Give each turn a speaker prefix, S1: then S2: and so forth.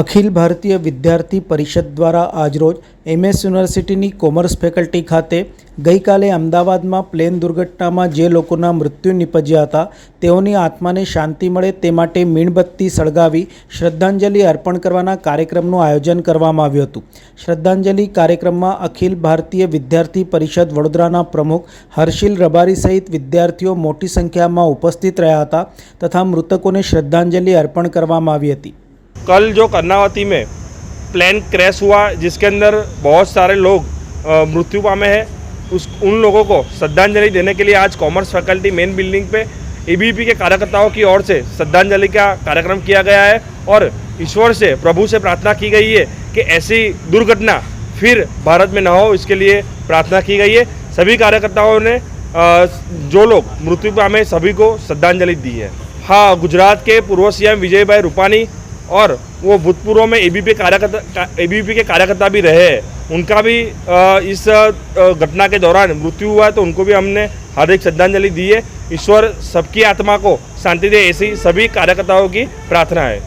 S1: અખિલ ભારતીય વિદ્યાર્થી પરિષદ દ્વારા આજરોજ એમએસ યુનિવર્સિટીની કોમર્સ ફેકલ્ટી ખાતે ગઈકાલે અમદાવાદમાં પ્લેન દુર્ઘટનામાં જે લોકોના મૃત્યુ નિપજ્યા હતા, તેઓની આત્માને શાંતિ મળે તે માટે મીણબત્તી સળગાવી શ્રદ્ધાંજલિ અર્પણ કરવાના કાર્યક્રમનું આયોજન કરવામાં આવ્યું હતું. શ્રદ્ધાંજલિ કાર્યક્રમમાં અખિલ ભારતીય વિદ્યાર્થી પરિષદ વડોદરાના પ્રમુખ હર્ષિલ રબારી સહિત વિદ્યાર્થીઓ મોટી સંખ્યામાં ઉપસ્થિત રહ્યા હતા તથા મૃતકોને શ્રદ્ધાંજલિ અર્પણ કરવામાં આવી હતી.
S2: कल जो कर्नावती में प्लेन क्रैश हुआ, जिसके अंदर बहुत सारे लोग मृत्यु पामे हैं, उस, उन लोगों को श्रद्धांजलि देने के लिए आज कॉमर्स फैकल्टी मेन बिल्डिंग पे एबीपी के कार्यकर्ताओं की ओर से श्रद्धांजलि का कार्यक्रम किया गया है और ईश्वर से, प्रभु से प्रार्थना की गई है कि ऐसी दुर्घटना फिर भारत में न हो, इसके लिए प्रार्थना की गई है। सभी कार्यकर्ताओं ने जो लोग मृत्यु पामे सभी को श्रद्धांजलि दी है। हाँ गुजरात के पूर्व सीएम विजय भाई रूपानी और वो भूतपूर्व में एबीपी कार्यकर्ता एबीपी के कार्यकर्ता भी रहे। उनका भी इस घटना के दौरान मृत्यु हुआ है तो उनको भी हमने हार्दिक श्रद्धांजलि दी है। ईश्वर सबकी आत्मा को शांति दे, ऐसी सभी कार्यकर्ताओं की प्रार्थना है।